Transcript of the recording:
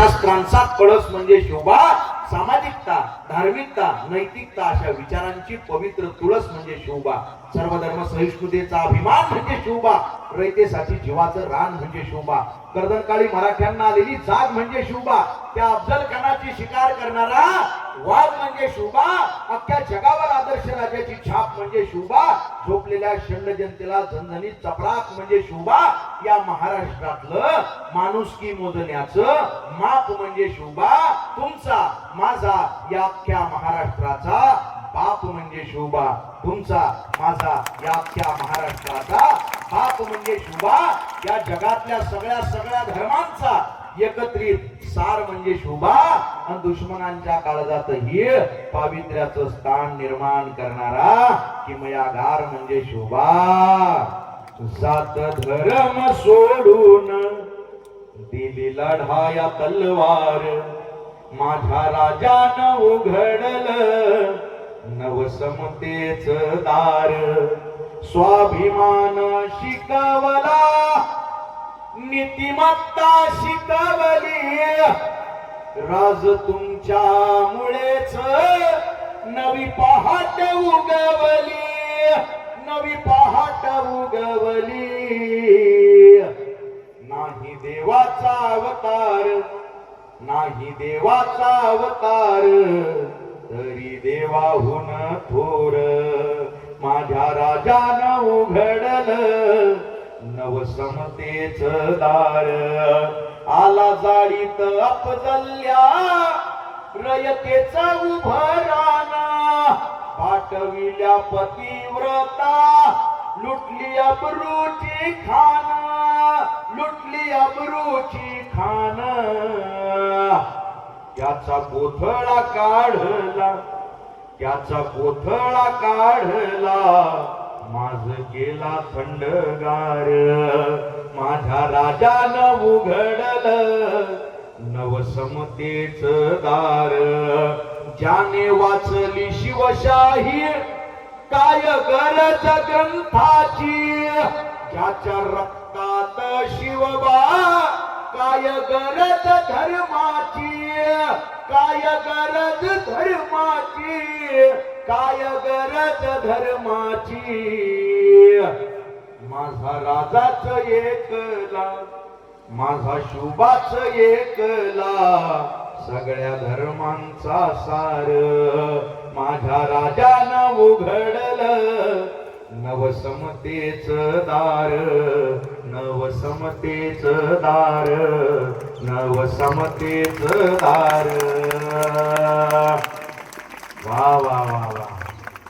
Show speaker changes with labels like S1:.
S1: शास्त्रांचा कळस म्हणजे शोभा सामाजिकता धार्मिकता नैतिकता अशा विचारांची पवित्र तुळस म्हणजे शोभा. सर्व धर्म सहिष्णुतेचा अभिमान म्हणजे शोभा. रयतेसाठी जीवाचं रान म्हणजे शोभा. कर्दनकाळी मराठ्यांना आलेली जाग म्हणजे शोभा. त्या अफजल खानाची शिकार करणारा वाघ म्हणजे शोभा. अख्ख्या जगावर आदर्श राजाची छाप म्हणजे शोभा. असलेल्या शंड जनतेला झणझणीत चपराक म्हणजे शोभा या महाराष्ट्रातलं माणुसकी मोजण्याचं माप म्हणजे शोभा. तुमचा माझा या अख्ख्या महाराष्ट्राचा बाप म्हणजे शोभा. तुमचा माझा या अख्ख्या महाराष्ट्राचा बाप म्हणजे शोभा. या जगातल्या सगळ्या सगळ्या धर्मांचा एकत्रित सार म्हणजे शोभा. आणि दुश्मनांच्या काळजात ही पावित्र्याचं स्थान निर्माण करणारा किमयागार म्हणजे शोभा. जात धर्म सोडून दिली लढाया तलवार. माझ्या राजान उघडल नवसमतेच दार. स्वाभिमान शिकवला नीतिमत्ता शिकवली. राज तुमच्यामुळेच नवी पहाट उगवली नवी पहाट उगवली. नाही देवाचा अवतार नाही देवाचा अवतार तरी देवाहून थोर माझ्या राजानं उघडलं. नवसमतेच दार. आला जाळीत अपजल्या रयतेचा उभराना पाठविल्या पतिव्रता लुटली अबरूची खान. लुटली अबरूची खान. त्याचा गोथळा काढला त्याचा गोथळा काढला. माझ केला थंडगार. माझ्या राजानं उघडल नवसमतेच दार. ज्याने वाचली शिवशाही काय गरज ग्रंथाची? ज्याच्या रक्तात शिवबा काय गरज धर्माची? काय गरज धर्माची? काय गरज धर्माची. माझा राजाच एकला माझा शुभाच एकला सगळ्या धर्मांचा सार. माझ्या राजानं उघडल नवसमतेच दार नवसमतेच दार नवसमतेच दार.